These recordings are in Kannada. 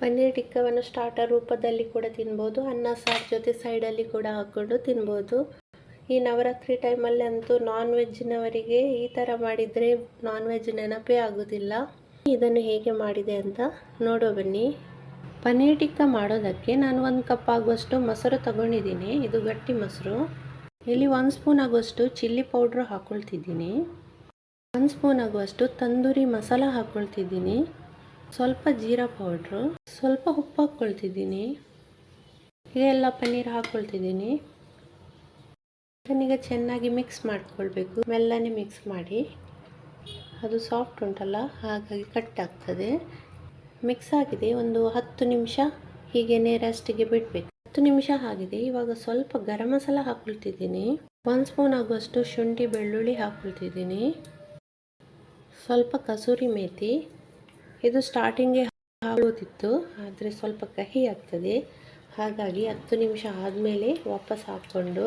ಪನ್ನೀರ್ ಟಿಕ್ಕವನ್ನು ಸ್ಟಾರ್ಟರ್ ರೂಪದಲ್ಲಿ ಕೂಡ ತಿನ್ಬೋದು. ಅನ್ನ, ಸಾರ್ ಜೊತೆ ಸೈಡಲ್ಲಿ ಕೂಡ ಹಾಕ್ಕೊಂಡು ತಿನ್ಬೋದು. ಈ ನವರಾತ್ರಿ ಟೈಮಲ್ಲಿ ಅಂತೂ ನಾನ್ ವೆಜ್ನವರಿಗೆ ಈ ಥರ ಮಾಡಿದರೆ ನಾನ್ ವೆಜ್ ನೆನಪೇ ಆಗೋದಿಲ್ಲ. ಇದನ್ನು ಹೇಗೆ ಮಾಡಿದೆ ಅಂತ ನೋಡೋ ಬನ್ನಿ. ಪನ್ನೀರ್ ಟಿಕ್ಕ ಮಾಡೋದಕ್ಕೆ ನಾನು ಒಂದು ಕಪ್ ಆಗುವಷ್ಟು ಮೊಸರು ತಗೊಂಡಿದ್ದೀನಿ. ಇದು ಗಟ್ಟಿ ಮೊಸರು. ಇಲ್ಲಿ ಒಂದು ಸ್ಪೂನ್ ಆಗುವಷ್ಟು ಚಿಲ್ಲಿ ಪೌಡ್ರ್ ಹಾಕ್ಕೊಳ್ತಿದ್ದೀನಿ ಒಂದು ಸ್ಪೂನ್ ಆಗುವಷ್ಟು ತಂದೂರಿ ಮಸಾಲ ಹಾಕ್ಕೊಳ್ತಿದ್ದೀನಿ ಸ್ವಲ್ಪ ಜೀರಾ ಪೌಡ್ರು, ಸ್ವಲ್ಪ ಉಪ್ಪು ಹಾಕ್ಕೊಳ್ತಿದ್ದೀನಿ. ಇದೆಲ್ಲ ಪನ್ನೀರ್ ಹಾಕ್ಕೊಳ್ತಿದ್ದೀನಿ. ಈಗ ಚೆನ್ನಾಗಿ ಮಿಕ್ಸ್ ಮಾಡ್ಕೊಳ್ಬೇಕು. ಮೆಲ್ಲನೆ ಮಿಕ್ಸ್ ಮಾಡಿ. ಅದು ಸಾಫ್ಟ್ ಉಂಟಲ್ಲ, ಹಾಗಾಗಿ ಕಟ್ ಆಗ್ತದೆ. ಮಿಕ್ಸ್ ಆಗಿದೆ, ಒಂದು ಹತ್ತು ನಿಮಿಷ ಹೀಗೇನೆ ರೆಸ್ಟಿಗೆ ಬಿಡಬೇಕು. ಹತ್ತು ನಿಮಿಷ ಆಗಿದೆ, ಇವಾಗ ಸ್ವಲ್ಪ ಗರಂ ಮಸಾಲ ಹಾಕ್ಕೊಳ್ತಿದ್ದೀನಿ. ಒಂದು ಸ್ಪೂನ್ ಆಗುವಷ್ಟು ಶುಂಠಿ ಬೆಳ್ಳುಳ್ಳಿ ಹಾಕ್ಕೊಳ್ತಿದ್ದೀನಿ. ಸ್ವಲ್ಪ ಕಸೂರಿ ಮೇಥಿ ಇದು ಸ್ಟಾರ್ಟಿಂಗ್ಗೆ ಹಾಕೋತಿತ್ತು ಆದರೆ ಸ್ವಲ್ಪ ಕಹಿ ಆಗ್ತದೆ. ಹಾಗಾಗಿ ಹತ್ತು ನಿಮಿಷ ಆದಮೇಲೆ ವಾಪಸ್ ಹಾಕ್ಕೊಂಡು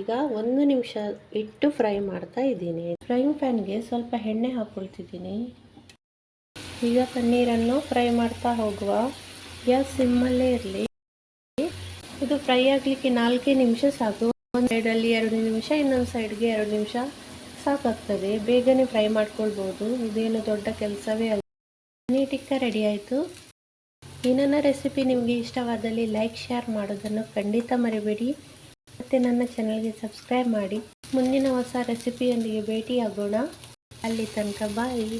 ಈಗ ಒಂದು ನಿಮಿಷ ಇಟ್ಟು ಫ್ರೈ ಮಾಡ್ತಾ ಇದ್ದೀನಿ. ಫ್ರೈಯಿಂಗ್ ಪ್ಯಾನ್ಗೆ ಸ್ವಲ್ಪ ಎಣ್ಣೆ ಹಾಕ್ಕೊಳ್ತಿದ್ದೀನಿ ಈಗ ಪನ್ನೀರನ್ನು ಫ್ರೈ ಮಾಡ್ತಾ ಹೋಗುವ ಗ್ಯಾಸ್ ಸಿಮ್ಮಲ್ಲೇ ಇರಲಿ. ಇದು ಫ್ರೈ ಆಗಲಿಕ್ಕೆ ನಾಲ್ಕೇ ನಿಮಿಷ ಸಾಕು. ಒಂದು ಸೈಡಲ್ಲಿ ಎರಡು ನಿಮಿಷ, ಇನ್ನೊಂದು ಸೈಡ್ಗೆ ಎರಡು ನಿಮಿಷ ಸಾಕಾಗ್ತದೆ. ಬೇಗನೆ ಫ್ರೈ ಮಾಡ್ಕೊಳ್ಬೋದು. ಇದೇನು ದೊಡ್ಡ ಕೆಲಸವೇ ಅಲ್ಲ. ಪನ್ನೀರ್ ಟಿಕ್ಕ ರೆಡಿ ಆಯಿತು. ಈ ನನ್ನ ರೆಸಿಪಿ ನಿಮಗೆ ಇಷ್ಟವಾದಲ್ಲಿ ಲೈಕ್, ಶೇರ್ ಮಾಡೋದನ್ನು ಖಂಡಿತ ಮರಿಬೇಡಿ. ಮತ್ತು ನನ್ನ ಚಾನಲ್ಗೆ ಸಬ್ಸ್ಕ್ರೈಬ್ ಮಾಡಿ. ಮುಂದಿನ ಹೊಸ ರೆಸಿಪಿಯೊಂದಿಗೆ ಭೇಟಿಯಾಗೋಣ. ಅಲ್ಲಿ ತನಕ ಬಾಯಿ.